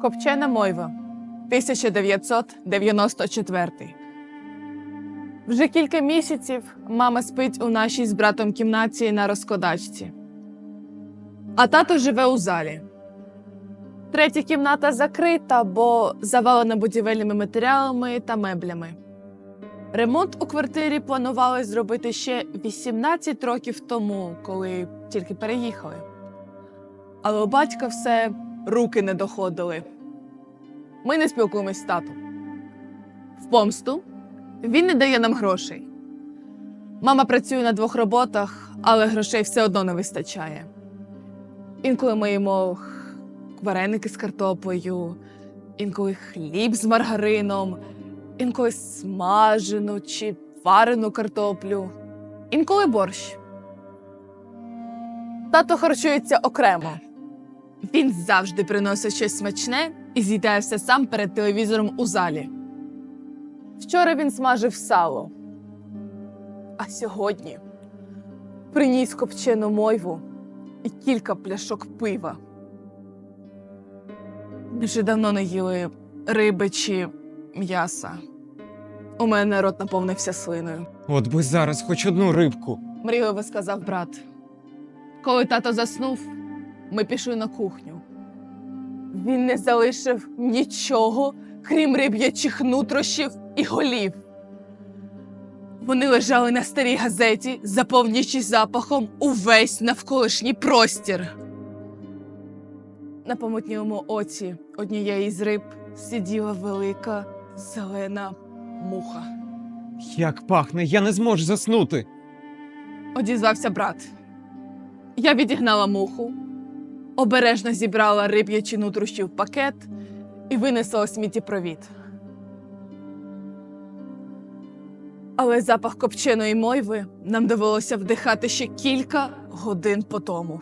Копчена Мойва, 1994. Вже кілька місяців мама спить у нашій з братом кімнаті на розкладачці. А тато живе у залі. Третя кімната закрита, бо завалена будівельними матеріалами та меблями. Ремонт у квартирі планували зробити ще 18 років тому, коли тільки переїхали. Але у батька все руки не доходили. Ми не спілкуємось з татом. В помсту він не дає нам грошей. Мама працює на двох роботах, але грошей все одно не вистачає. Інколи ми їмо вареники з картоплею, інколи хліб з маргарином, інколи смажену чи варену картоплю, інколи борщ. Тато харчується окремо. Він завжди приносить щось смачне і з'їдає все сам перед телевізором у залі. Вчора він смажив сало, а сьогодні приніс копчену мойву і кілька пляшок пива. Ми вже давно не їли риби чи м'яса. У мене рот наповнився слиною. От би зараз хоч одну рибку. мрійливо сказав брат. Коли тато заснув, ми пішли на кухню. Він не залишив нічого, крім риб'ячих нутрощів і голів. Вони лежали на старій газеті, заповнюючи запахом увесь навколишній простір. На помутнілому оці однієї з риб сиділа велика зелена муха. Як пахне, я не зможу заснути. Одізвався брат. Я відігнала муху, обережно зібрала риб'ячі нутрощі в пакет і винесла у сміттєпровід. Але запах копченої мойви нам довелося вдихати ще кілька годин по тому.